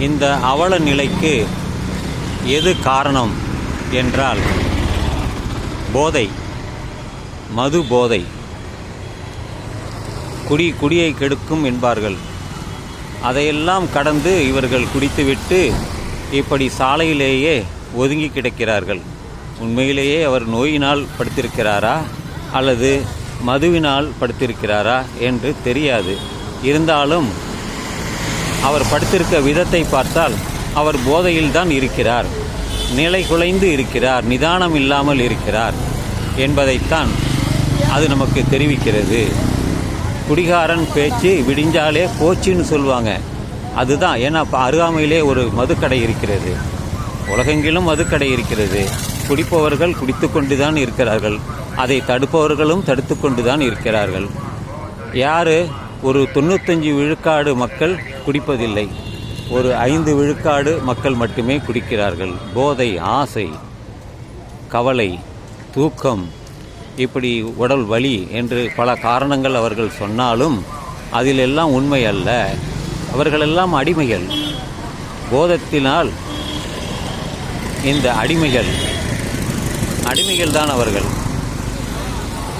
இந்த அவல நிலைக்கு எது காரணம் என்றால் போதை மது போதை. குடி குடியை கெடுக்கும் என்பார்கள். அதையெல்லாம் கடந்து இவர்கள் குடித்துவிட்டு இப்படி சாலையிலேயே ஒதுங்கி கிடக்கிறார்கள். உண்மையிலேயே அவர் நோயினால் படுத்திருக்கிறாரா? அல்லது மதுவினால் படுத்திருக்கிறாரா? என்று தெரியாது. இருந்தாலும் அவர் படுத்திருக்க விதத்தை பார்த்தால் அவர் போதையில்தான் இருக்கிறார். நிலை குலைந்து இருக்கிறார் நிதானம் இல்லாமல் இருக்கிறார் என்பதைத்தான் அது நமக்கு தெரிவிக்கிறது. குடிகாரன் பேச்சு விடிஞ்சாலே போச்சுன்னு சொல்லுவாங்க. அதுதான் ஏன்னா அருகாமையிலே ஒரு மதுக்கடை இருக்கிறது. உலகெங்கிலும் மதுக்கடை இருக்கிறது. குடிப்பவர்கள் குடித்து கொண்டு தான் இருக்கிறார்கள். அதை தடுப்பவர்களும் தடுத்து கொண்டு தான் இருக்கிறார்கள். யார்? ஒரு தொண்ணூத்தஞ்சு விழுக்காடு மக்கள் குடிப்பதில்லை. ஒரு ஐந்து விழுக்காடு மக்கள் மட்டுமே குடிக்கிறார்கள். போதை ஆசை கவலை தூக்கம் இப்படி உடல் வலி என்று பல காரணங்கள் அவர்கள் சொன்னாலும் அதிலெல்லாம் உண்மை அல்ல. அவர்களெல்லாம் அடிமைகள். போதத்தினால் இந்த அடிமைகள் அடிமைகள் தான் அவர்கள்.